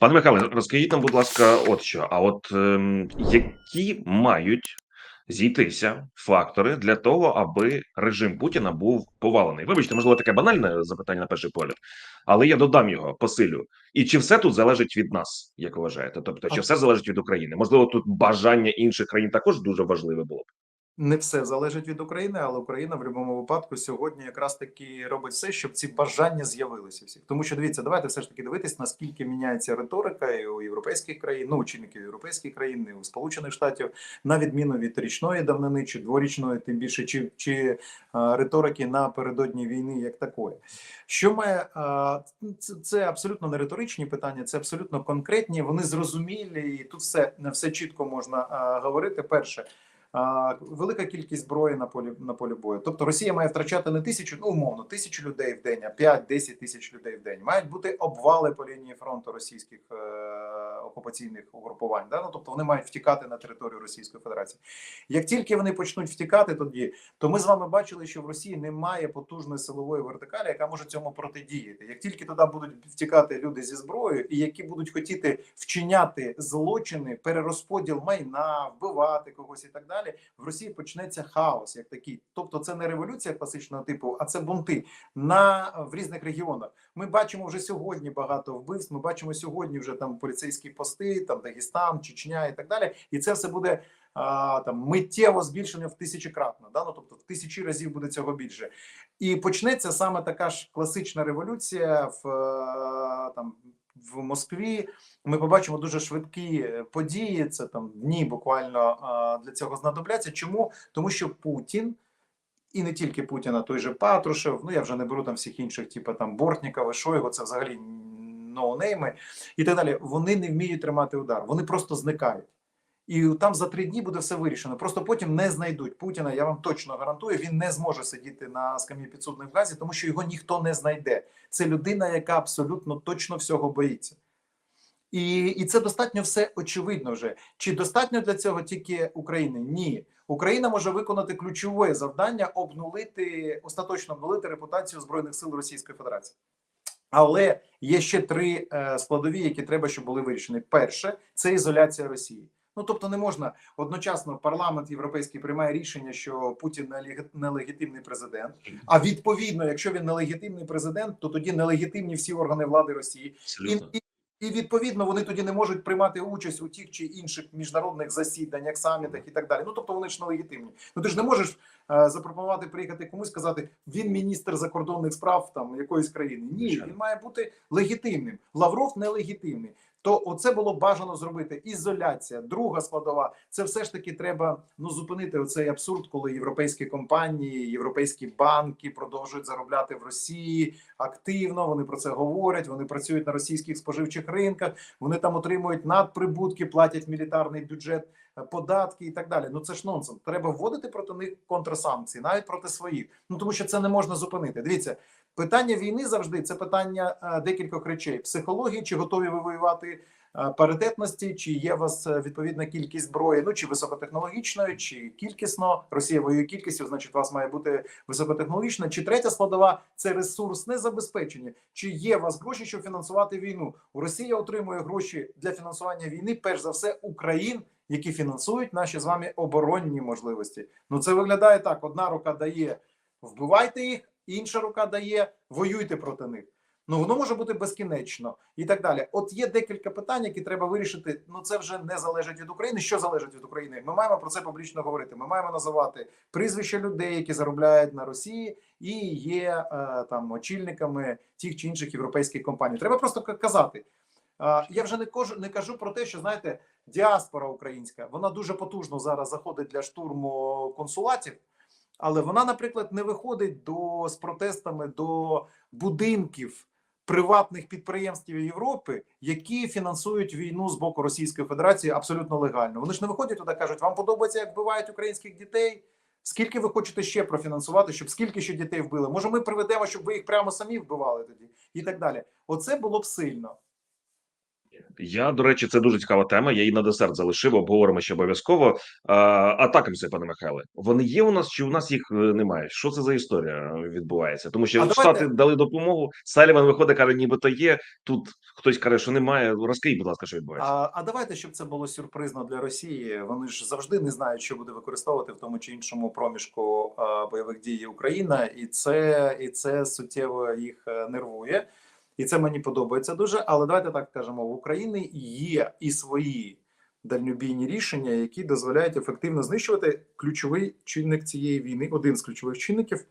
Пане Михайле, розкажіть нам, будь ласка, от що. А от ем, які мають зійтися фактори для того, аби режим Путіна був повалений? Вибачте, можливо, таке банальне запитання на перший погляд, але я додам його, посилю. І чи все тут залежить від нас, як ви вважаєте? Тобто, чи все залежить від України? Можливо, тут бажання інших країн також дуже важливе було б. Не все залежить від України, але Україна в будь-якому випадку сьогодні якраз таки робить все, щоб ці бажання з'явилися всіх. Тому що дивіться, давайте все ж таки дивитись, наскільки міняється риторика і у європейських країн, ну очільників європейських країн, і у Сполучених Штатів, на відміну від річної давнини чи дворічної, тим більше, чи, чи е, риторики напередодні війни, як такої. Що має це, це абсолютно не риторичні питання, це абсолютно конкретні. Вони зрозумілі, і тут все, все чітко можна е, говорити. Перше. Велика кількість зброї на полі на полі бою. Тобто Росія має втрачати не тисячу, ну умовно, тисячу людей в день, а 5-10 тисяч людей в день. Мають бути обвали по лінії фронту російських е, окупаційних угрупувань. Да? Ну, тобто вони мають втікати на територію Російської Федерації. Як тільки вони почнуть втікати, тоді то ми з вами бачили, що в Росії немає потужної силової вертикалі, яка може цьому протидіяти. Як тільки туди будуть втікати люди зі зброєю, і які будуть хотіти вчиняти злочини, перерозподіл майна, вбивати когось і так далі, в Росії почнеться хаос, як такий. Тобто, це не революція класичного типу, а це бунти на в різних регіонах. Ми бачимо вже сьогодні багато вбивств. Ми бачимо сьогодні вже там поліцейські пости, там Дагестан, Чечня і так далі. І це все буде а, там миттєво збільшення в тисячекратно. Да? Ну, тобто в тисячі разів буде цього більше. І почнеться саме така ж класична революція в е, там. В Москві ми побачимо дуже швидкі е, події. Це там дні буквально для цього знадобляться. Чому? Тому що Путін і не тільки Путіна, той же Патрушев. Ну я вже не беру там всіх інших, типу там Бортнікова, Шойгу, це взагалі ноунейми і так далі. Вони не вміють тримати удар, вони просто зникають. І там за три дні буде все вирішено. Просто потім не знайдуть Путіна. Я вам точно гарантую, він не зможе сидіти на скам'ї підсудних в газі, тому що його ніхто не знайде. Це людина, яка абсолютно точно всього боїться. І і це достатньо все очевидно вже. Чи достатньо для цього тільки України? Ні. Україна може виконати ключове завдання обнулити остаточно обнулити репутацію збройних сил Російської Федерації. Але є ще три е, складові, які треба, щоб були вирішені. Перше це ізоляція Росії. Ну тобто не можна одночасно парламент європейський приймає рішення, що Путін нелегітимний президент. А відповідно, якщо він нелегітимний президент, то тоді нелегітимні всі органи влади Росії. І, і відповідно вони тоді не можуть приймати участь у тих чи інших міжнародних засіданнях, самітах і так далі. Ну тобто вони ж нелегітимні. Ну ти ж не можеш е, запропонувати приїхати комусь, сказати він міністр закордонних справ там якоїсь країни. Ні, він має бути легітимним. Лавров нелегітимний. То оце було бажано зробити. Ізоляція, друга складова. Це все ж таки треба ну зупинити оцей абсурд, коли європейські компанії, європейські банки продовжують заробляти в Росії активно. Вони про це говорять. Вони працюють на російських споживчих ринках. Вони там отримують надприбутки, платять мілітарний бюджет, е, податки і так далі. Ну це ж нонсенс. Треба вводити проти них контрсанкції, навіть проти своїх. Ну тому що це не можна зупинити. Дивіться. Питання війни завжди це питання е, декількох речей: психології, чи готові ви воювати е, паритетності, чи є у вас е, відповідна кількість зброї, ну чи високотехнологічної, чи кількісно. Росія воює кількістю, значить, у вас має бути високотехнологічна. Чи третя складова це ресурсне забезпечення. Чи є у вас гроші, щоб фінансувати війну? У Росії отримує гроші для фінансування війни, перш за все, Україн. Які фінансують наші з вами оборонні можливості? Ну це виглядає так: одна рука дає вбивайте їх, інша рука дає воюйте проти них. Ну воно може бути безкінечно і так далі. От є декілька питань, які треба вирішити. Ну це вже не залежить від України. Що залежить від України? Ми маємо про це публічно говорити. Ми маємо називати прізвища людей, які заробляють на Росії, і є е, там очільниками тих чи інших європейських компаній. Треба просто казати. Я вже не кажу, не кажу про те, що знаєте, діаспора українська вона дуже потужно зараз заходить для штурму консулатів. Але вона, наприклад, не виходить до з протестами до будинків приватних підприємств Європи, які фінансують війну з боку Російської Федерації абсолютно легально. Вони ж не виходять туди, кажуть, вам подобається, як вбивають українських дітей. Скільки ви хочете ще профінансувати, щоб скільки ще дітей вбили? Може, ми приведемо, щоб ви їх прямо самі вбивали тоді, і так далі. Оце було б сильно. Я, до речі, це дуже цікава тема. Я її на десерт залишив, обговоримо ще обов'язково. Атакамси, пане Михайле, вони є у нас чи у нас їх е, немає? Що це за історія відбувається? Тому що А Штати давайте- дали допомогу. Саліван виходить, каже, нібито є. Тут хтось каже, що немає. Розкажіть, будь ласка, що відбувається. А, а давайте, щоб це було сюрпризно для Росії. Вони ж завжди не знають, що буде використовувати в тому чи іншому проміжку бойових дій Україна, і це і це суттєво їх е, нервує, і це мені подобається дуже. Але давайте так кажемо: в Україні є і свої дальнобійні рішення, які дозволяють ефективно знищувати ключовий чинник цієї війни. Один з ключових чинників.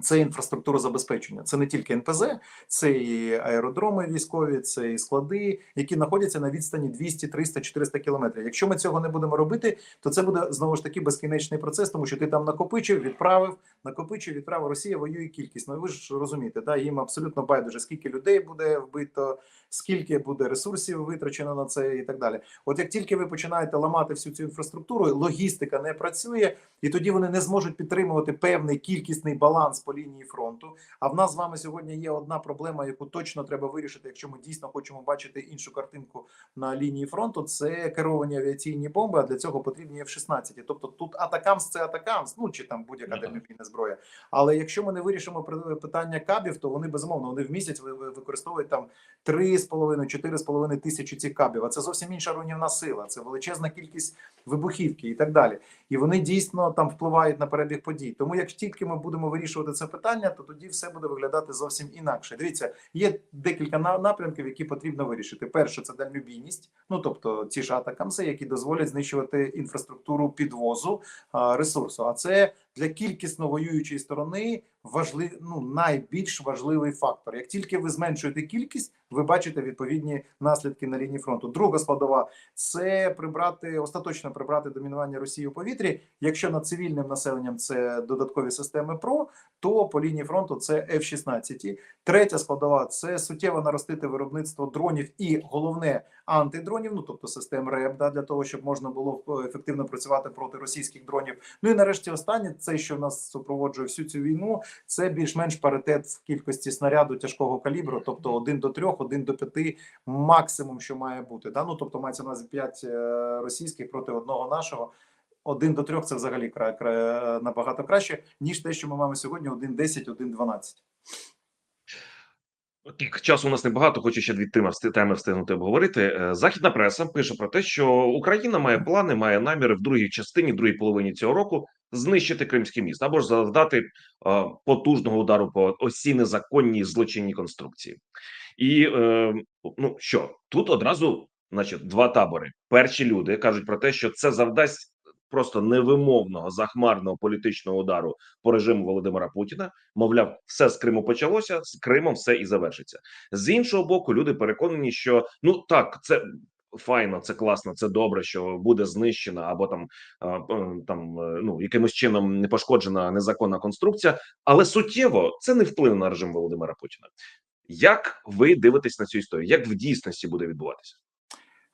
Це інфраструктура забезпечення. Це не тільки НПЗ, це і аеродроми військові, це і склади, які знаходяться на відстані 200, 300, 400 кілометрів. Якщо ми цього не будемо робити, то це буде знову ж таки безкінечний процес, тому що ти там накопичив, відправив, накопичив, відправив. Росія воює кількість. Ну ви ж розумієте, да їм абсолютно байдуже, скільки людей буде вбито, скільки буде ресурсів витрачено на це, і так далі. От як тільки ви починаєте ламати всю цю інфраструктуру, логістика не працює, і тоді вони не зможуть підтримувати певний кількісний баланс по лінії фронту. А в нас з вами сьогодні є одна проблема, яку точно треба вирішити, якщо ми дійсно хочемо бачити іншу картинку на лінії фронту. Це керовані авіаційні бомби. А для цього потрібні F-16. Тобто тут атакамс це атакамс, ну чи там будь-яка Ну, зброя. Але якщо ми не вирішимо питання кабів, то вони безумовно вони в місяць ви- ви- використовують там 3,5-4,5 тисячі цих кабів. А це зовсім інша руйнівна сила. Це величезна кількість вибухівки і так далі. І вони дійсно там впливають на перебіг подій. Тому як тільки ми будемо вирішувати це питання, то тоді все буде виглядати зовсім інакше. Дивіться, є декілька на- напрямків, які потрібно вирішити. Перше це дальнобійність, ну тобто ці ж атакамси, які дозволять знищувати інфраструктуру підвозу ресурсу. А це для кількісно воюючої сторони важлив, ну, найбільш важливий фактор. Як тільки ви зменшуєте кількість, ви бачите відповідні наслідки на лінії фронту. Друга складова це прибрати остаточно прибрати домінування Росії у повітрі. Якщо над цивільним населенням це додаткові системи ПРО, то по лінії фронту це F-16. Третя складова це суттєво наростити виробництво дронів і головне антидронів, ну тобто систем РЕБ, да, для того, щоб можна було ефективно працювати проти російських дронів. Ну і нарешті останнє, це що в нас супроводжує всю цю війну, це більш-менш паритет в кількості снаряду тяжкого калібру, тобто 1 до 3, 1 до 5 максимум, що має бути. Да? Ну, тобто мається на увазі 5 е, російських проти одного нашого. Один до трьох це взагалі кра, кра, набагато краще, ніж те, що ми маємо сьогодні: 1-10, 1-12. Так, часу у нас небагато, хочу ще дві теми встигнути обговорити. Е, Західна преса пише про те, що Україна має плани, має наміри в другій частині, другій половині цього року знищити Кримський міст або ж завдати е, потужного удару по осі незаконній злочинній конструкції. І е, ну що тут одразу, значить, два табори. Перші люди кажуть про те, що це завдасть просто невимовного захмарного політичного удару по режиму Володимира Путіна. Мовляв, все з Криму почалося, з Кримом все і завершиться. З іншого боку, люди переконані, що ну так, це файно, це класно, це добре, що буде знищена або там там е, ну якимось чином не пошкоджена незаконна конструкція, але суттєво це не вплине на режим Володимира Путіна. Як ви дивитесь на цю історію? Як в дійсності буде відбуватися?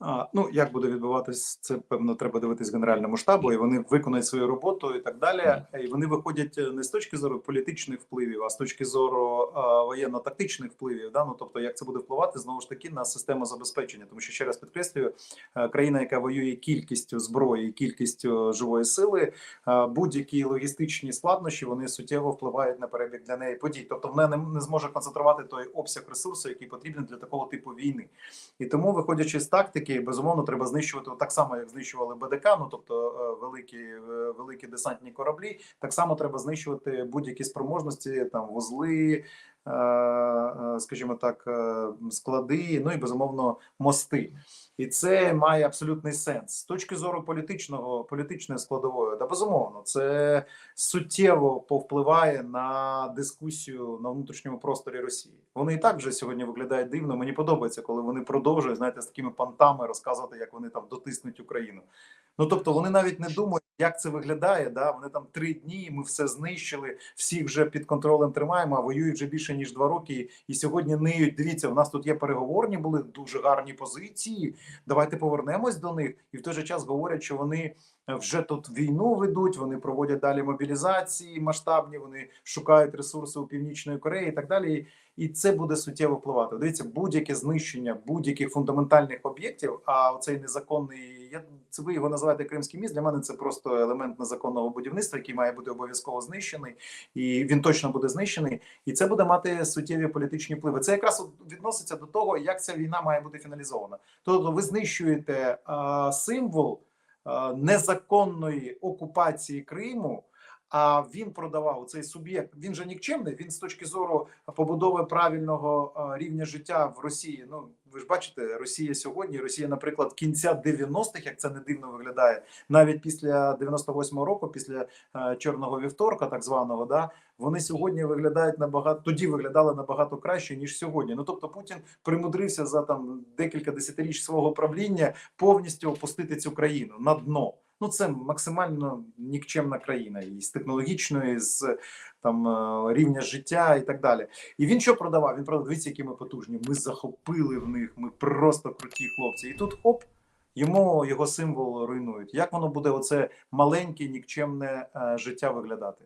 А, ну як буде відбуватись, це певно треба дивитись генеральному штабу, і вони виконають свою роботу і так далі. І вони виходять е, не з точки зору політичних впливів, а з точки зору воєнно-тактичних впливів. Да? Ну, тобто, як це буде впливати знову ж таки на систему забезпечення, тому що ще раз підкреслюю, е, країна, яка воює кількістю зброї, кількістю живої сили, е, будь-які логістичні складнощі вони суттєво впливають на перебіг для неї подій. Тобто, вона не, не зможе концентрувати той обсяг ресурсу, який потрібен для такого типу війни. І тому, виходячи з тактики, безумовно, треба знищувати так само, як знищували БДК, ну тобто е, великі е, великі десантні кораблі. Так само треба знищувати будь-які спроможності, там вузли, е, скажімо так, склади, ну і безумовно мости. І це має абсолютний сенс з точки зору політичного політичної складової. Та безумовно, це суттєво повпливає на дискусію на внутрішньому просторі Росії. Вони і так вже сьогодні виглядають дивно. Мені подобається, коли вони продовжують знаєте, з такими пантами розказувати, як вони там дотиснуть Україну. Ну тобто вони навіть не думають, як це виглядає. Да, вони там три дні. Ми все знищили, всіх вже під контролем тримаємо. А воюють вже більше ніж два роки. І сьогодні ниють. Дивіться, у нас тут є переговорні, були дуже гарні позиції. Давайте повернемось до них, і в той же час говорять, що вони вже тут війну ведуть. Вони проводять далі мобілізації масштабні. Вони шукають ресурси у північної Кореї і так далі. І це буде суттєво впливати. Дивіться, будь-яке знищення будь-яких фундаментальних об'єктів. А оцей незаконний, я це ви його називаєте Кримський міст. Для мене це просто елемент незаконного будівництва, який має бути обов'язково знищений, і він точно буде знищений. І це буде мати суттєві політичні впливи. Це якраз відноситься до того, як ця війна має бути фіналізована. Тобто, ви знищуєте а, символ незаконної окупації Криму. А він продавав цей суб'єкт. Він же нікчемний. Він з точки зору побудови правильного рівня життя в Росії. Ну ви ж бачите, Росія сьогодні, Росія, наприклад, кінця 90-х, як це не дивно виглядає, навіть після 98-го року, після чорного вівторка, так званого, да вони сьогодні виглядають набагато тоді виглядали набагато краще ніж сьогодні. Ну тобто Путін примудрився за там декілька десятиріч свого правління повністю опустити цю країну на дно. Ну це максимально нікчемна країна і з технологічної, з там е, рівня життя і так далі. І він що продавав? Він продав, дивіться, які ми потужні. Ми захопили в них. Ми просто круті хлопці. І тут хоп. Йому його символ руйнують. Як воно буде оце маленьке нікчемне е, життя виглядати?